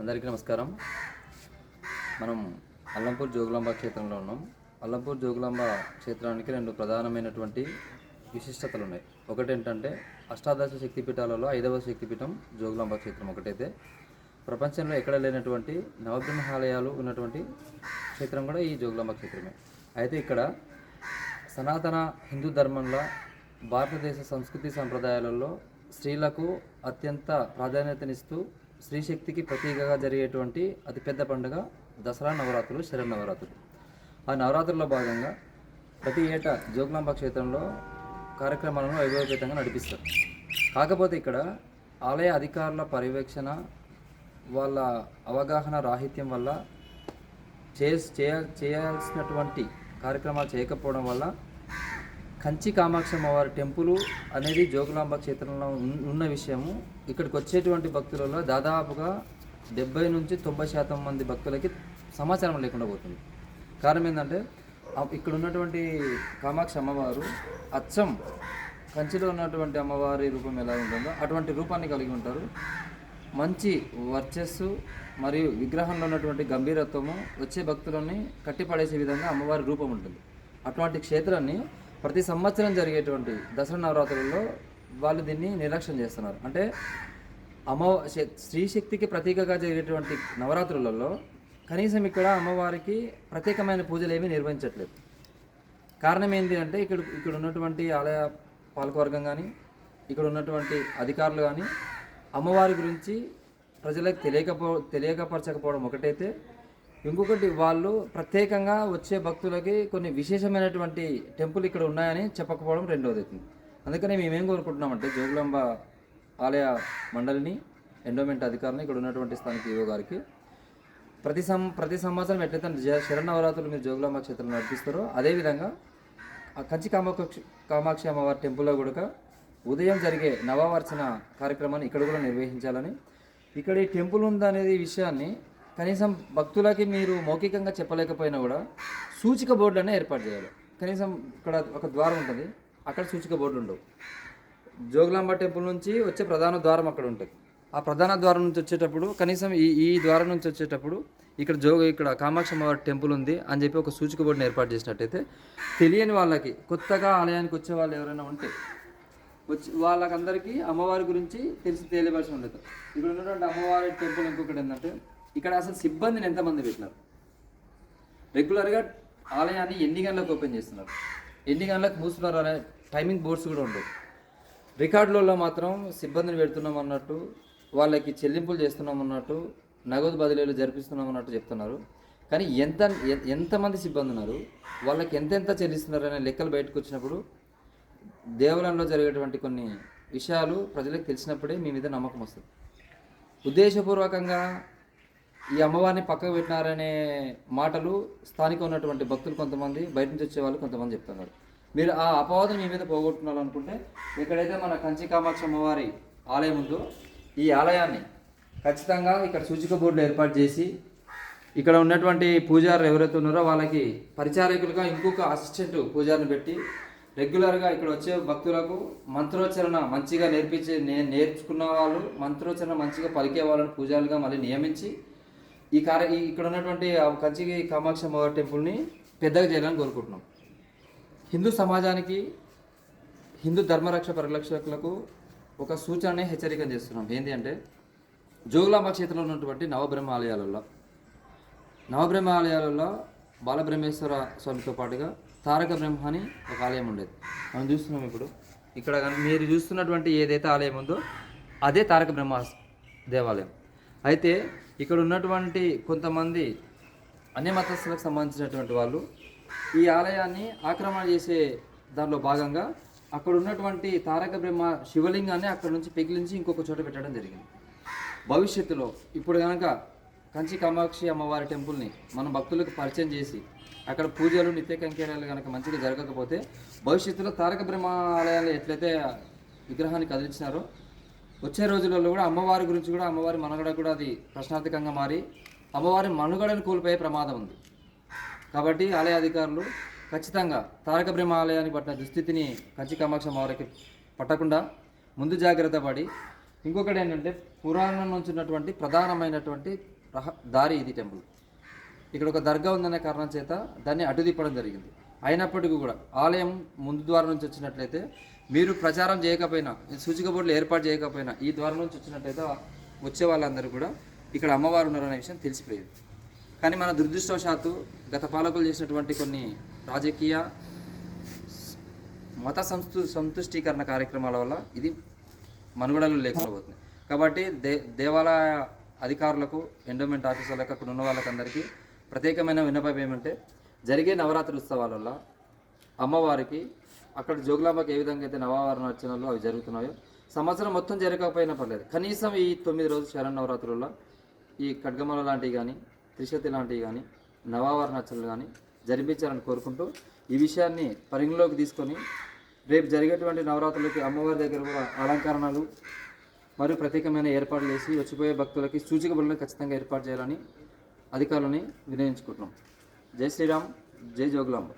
అందరికీ నమస్కారం. మనం అల్లంపూర్ జోగులాంబ క్షేత్రంలో ఉన్నాం. అల్లంపూర్ జోగులాంబ క్షేత్రానికి రెండు ప్రధానమైనటువంటి విశిష్టతలు ఉన్నాయి ఒకటి ఏంటంటే అష్టాదశ శక్తిపీఠాలలో ఐదవ శక్తిపీఠం జోగులాంబ క్షేత్రం ఒకటైతే. ప్రపంచంలో ఎక్కడ లేనటువంటి నవబ్రహ్మాలయాలు ఉన్నటువంటి క్షేత్రం కూడా ఈ జోగులాంబ క్షేత్రమే. అయితే ఇక్కడ సనాతన హిందూ ధర్మంలో భారతదేశ సంస్కృతి సంప్రదాయాలలో స్త్రీలకు అత్యంత ప్రాధాన్యతనిస్తూ స్త్రీ శక్తికి ప్రతీకగా జరిగేటువంటి అతిపెద్ద పండుగ దసరా నవరాత్రులు శరణ్ నవరాత్రులు. ఆ నవరాత్రుల్లో భాగంగా ప్రతి ఏటా జోగులాంబ క్షేత్రంలో కార్యక్రమాలను వైభవపేతంగా నడిపిస్తారు. కాకపోతే ఇక్కడ ఆలయ అధికారుల పర్యవేక్షణ వాళ్ళ అవగాహన రాహిత్యం వల్ల చేయాల్సినటువంటి కార్యక్రమాలు చేయకపోవడం వల్ల కంచి కామాక్షి అమ్మవారి టెంపుల్ అనేది జోగులాంబ క్షేత్రంలో ఉన్- ఉన్న విషయము. ఇక్కడికి వచ్చేటువంటి భక్తులలో దాదాపుగా డెబ్బై నుంచి తొంభై శాతం మంది భక్తులకి సమాచారం లేకుండా పోతుంది. కారణం ఏంటంటే ఇక్కడ ఉన్నటువంటి కామాక్షి అమ్మవారు అచ్చం కంచిలో ఉన్నటువంటి అమ్మవారి రూపం ఎలా ఉంటుందో అటువంటి రూపాన్ని కలిగి ఉంటారు. మంచి వర్చస్సు మరియు విగ్రహంలో ఉన్నటువంటి గంభీరత్వము వచ్చే భక్తులని కట్టిపడేసే విధంగా అమ్మవారి రూపం ఉంటుంది. అటువంటి క్షేత్రాన్ని ప్రతి సంవత్సరం జరిగేటువంటి దసరా నవరాత్రులలో వాళ్ళు దీన్ని నిర్లక్ష్యం చేస్తున్నారు. అంటే అమ్మ శ- స్త్రీ శక్తికి ప్రతీకగా జరిగేటువంటి నవరాత్రులలో కనీసం ఇక్కడ అమ్మవారికి ప్రత్యేకమైన పూజలు ఏమీ నిర్వహించట్లేదు. కారణం ఏంటి అంటే ఇక్కడ ఇక్కడ ఉన్నటువంటి ఆలయ పాలకవర్గం కానీ ఇక్కడ ఉన్నటువంటి అధికారులు కానీ అమ్మవారి గురించి ప్రజలకు తెలియకపో తెలియకపరచకపోవడం ఒకటైతే ఇంకొకటి వాళ్ళు ప్రత్యేకంగా వచ్చే భక్తులకి కొన్ని విశేషమైనటువంటి టెంపుల్ ఇక్కడ ఉన్నాయని చెప్పకపోవడం రెండవది అవుతుంది అందుకని మేమేం కోరుకుంటున్నామంటే జోగులాంబ ఆలయ మండలిని ఎండోమెంట్ అధికారిని ఇక్కడ ఉన్నటువంటి స్థానిక ఈవో గారికి. ప్రతి సం ప్రతి సంవత్సరం ఎట్లయితే జ- మీరు జోగులాంబ క్షేత్రం నడిపిస్తారో అదేవిధంగా ఆ కంచి కామాక్ష కామాక్షి అమ్మవారి టెంపుల్లో కూడా ఉదయం జరిగే నవావర్చన కార్యక్రమాన్ని ఇక్కడ కూడా నిర్వహించాలని. ఇక్కడ ఈ టెంపుల్ ఉందనేది విషయాన్ని కనీసం భక్తులకి మీరు మౌఖికంగా చెప్పలేకపోయినా కూడా సూచిక బోర్డులనే ఏర్పాటు చేయాలి. కనీసం ఇక్కడ ఒక ద్వారం ఉంటుంది. అక్కడ సూచిక బోర్డులు ఉండవు. జోగులాంబ టెంపుల్ నుంచి వచ్చే ప్రధాన ద్వారం అక్కడ ఉంటుంది. ఆ ప్రధాన ద్వారం నుంచి వచ్చేటప్పుడు కనీసం ఈ ఈ ద్వారం నుంచి వచ్చేటప్పుడు ఇక్కడ జోగ ఇక్కడ కామాక్షి అమ్మవారి టెంపుల్ ఉంది అని చెప్పి ఒక సూచిక బోర్డుని ఏర్పాటు చేసినట్టయితే తెలియని వాళ్ళకి కొత్తగా ఆలయానికి వచ్చే వాళ్ళు ఎవరైనా ఉంటే వచ్చి వాళ్ళకందరికీ అమ్మవారి గురించి తెలిసి తెలియవలసి ఉండదు. ఇక్కడ ఉన్నటువంటి అమ్మవారి టెంపుల్ ఇంకొకటి ఏంటంటే ఇక్కడ అసలు సిబ్బందిని ఎంతమంది పెట్టినారు? రెగ్యులర్గా ఆలయాన్ని ఎన్ని గంటలకు ఓపెన్ చేస్తున్నారు? ఎన్ని గంటలకు మూస్తున్నారు అనే టైమింగ్ బోర్డ్స్ కూడా ఉండవు. రికార్డులలో మాత్రం సిబ్బందిని పెడుతున్నాం అన్నట్టు వాళ్ళకి చెల్లింపులు చేస్తున్నాం అన్నట్టు నగదు బదిలీలు జరిపిస్తున్నాం అన్నట్టు చెప్తున్నారు. కానీ ఎంత ఎంతమంది సిబ్బంది ఉన్నారు? వాళ్ళకి ఎంతెంత చెల్లిస్తున్నారు అనే లెక్కలు బయటకు వచ్చినప్పుడు దేవాలయంలో జరిగేటువంటి కొన్ని విషయాలు ప్రజలకు తెలిసినప్పుడే మీ మీద నమ్మకం వస్తుంది. ఉద్దేశపూర్వకంగా ఈ అమ్మవారిని పక్కకు పెట్టినారనే మాటలు స్థానిక ఉన్నటువంటి భక్తులు కొంతమంది బయట నుంచి వచ్చే వాళ్ళు కొంతమంది చెప్తున్నారు. మీరు ఆ అపవాదం మీ మీద పోగొట్టుకున్నారు అనుకుంటే ఎక్కడైతే మన కంచి కామాక్షి అమ్మవారి ఆలయం ఉందో ఈ ఆలయాన్ని ఖచ్చితంగా ఇక్కడ సూచిక బోర్డులు ఏర్పాటు చేసి ఇక్కడ ఉన్నటువంటి పూజారులు ఎవరైతే ఉన్నారో వాళ్ళకి పరిచారకులుగా ఇంకొక అసిస్టెంట్ పూజారిని పెట్టి రెగ్యులర్గా ఇక్కడ వచ్చే భక్తులకు మంత్రోచ్చరణ మంచిగా నేర్పించే నే నేర్చుకున్న వాళ్ళు మంత్రోచ్చరణ మంచిగా పలికే వాళ్ళని పూజారులుగా మళ్ళీ నియమించి ఈ కార్య ఇక్కడ ఉన్నటువంటి ఆ కంచి కామాక్షి అమ్మవారి టెంపుల్ని పెద్దగా చేయాలని కోరుకుంటున్నాం. హిందూ సమాజానికి హిందూ ధర్మరక్ష పరిరక్షకులకు ఒక సూచన హెచ్చరిక చేస్తున్నాం. ఏంటి అంటే జోగులాంబ క్షేత్రంలో ఉన్నటువంటి నవబ్రహ్మ ఆలయాలలో నవబ్రహ్మ ఆలయాలలో బాలబ్రహ్మేశ్వర స్వామితో పాటుగా తారక బ్రహ్మ అని ఒక ఆలయం ఉండేది. మనం చూస్తున్నాం ఇప్పుడు. ఇక్కడ మీరు చూస్తున్నటువంటి ఏదైతే ఆలయం ఉందో అదే తారక బ్రహ్మ దేవాలయం. అయితే ఇక్కడ ఉన్నటువంటి కొంతమంది అన్ని మతస్థులకు సంబంధించినటువంటి వాళ్ళు ఈ ఆలయాన్ని ఆక్రమణ చేసే దానిలో భాగంగా అక్కడ ఉన్నటువంటి తారక బ్రహ్మ శివలింగాన్ని అక్కడ నుంచి పెగిలించి ఇంకొక చోట పెట్టడం జరిగింది. భవిష్యత్తులో ఇప్పుడు కనుక కంచి కామాక్షి అమ్మవారి టెంపుల్ని మనం భక్తులకు పరిచయం చేసి అక్కడ పూజలు నిత్య కంకేరాలు కనుక మంచిగా జరగకపోతే భవిష్యత్తులో తారక బ్రహ్మ ఆలయాలు ఎట్లయితే విగ్రహాన్ని కదిలించినారో వచ్చే రోజులలో కూడా అమ్మవారి గురించి కూడా అమ్మవారి మనుగడ కూడా అది ప్రశ్నార్థకంగా మారి అమ్మవారి మనుగడను కోల్పోయే ప్రమాదం ఉంది. కాబట్టి ఆలయ అధికారులు ఖచ్చితంగా తారక బ్రహ్మ ఆలయాన్ని పట్టిన దుస్థితిని కంచి కామాక్షి వారికి పట్టకుండా ముందు జాగ్రత్త పడి ఇంకొకటి ఏంటంటే పురాణం నుంచి ఉన్నటువంటి ప్రధానమైనటువంటి రహ దారి ఇది టెంపుల్. ఇక్కడ ఒక దర్గా ఉందనే కారణం చేత దాన్ని అడ్డు తిప్పడం జరిగింది. అయినప్పటికీ కూడా ఆలయం ముందు ద్వారం నుంచి వచ్చినట్లయితే మీరు ప్రచారం చేయకపోయినా సూచిక బోర్డులు ఏర్పాటు చేయకపోయినా ఈ ద్వారం నుంచి వచ్చినట్లయితే వచ్చే వాళ్ళందరూ కూడా ఇక్కడ అమ్మవారు ఉన్నారనే విషయం తెలిసిపోయేది. కానీ మన దురదృష్టవశాత్తు గత పాలకులు చేసినటువంటి కొన్ని రాజకీయ మత సంస్తు సంతుష్టీకరణ కార్యక్రమాల వల్ల ఇది మనుగడలు లేకపోతుంది కాబట్టి దే దేవాలయ అధికారులకు ఎండోమెంట్ ఆఫీసర్లకు అక్కడ ఉన్న వాళ్ళకందరికీ ప్రత్యేకమైన విన్నపం ఏమంటే జరిగే నవరాత్రి ఉత్సవాల వల్ల అమ్మవారికి అక్కడ జోగులాంబకి ఏ విధంగా అయితే నవవారం అర్చనలు అవి జరుగుతున్నాయో సంవత్సరం మొత్తం జరగకపోయినా పర్లేదు. కనీసం ఈ తొమ్మిది రోజులు శరణవరాత్రుల్లో ఈ ఖడ్గమల లాంటివి కానీ త్రిశతి లాంటివి కానీ నవావరణ అర్చనలు కానీ జరిపించాలని కోరుకుంటూ ఈ విషయాన్ని పరిగణలోకి తీసుకొని రేపు జరిగేటువంటి నవరాత్రులకి అమ్మవారి దగ్గర కూడా అలంకరణలు మరియు ప్రత్యేకమైన ఏర్పాట్లు చేసి వచ్చిపోయే భక్తులకి సూచిక బడులను ఖచ్చితంగా ఏర్పాటు చేయాలని అధికారులని వినియోగించుకుంటున్నాం జై శ్రీరామ్ జై జోగులాంబ.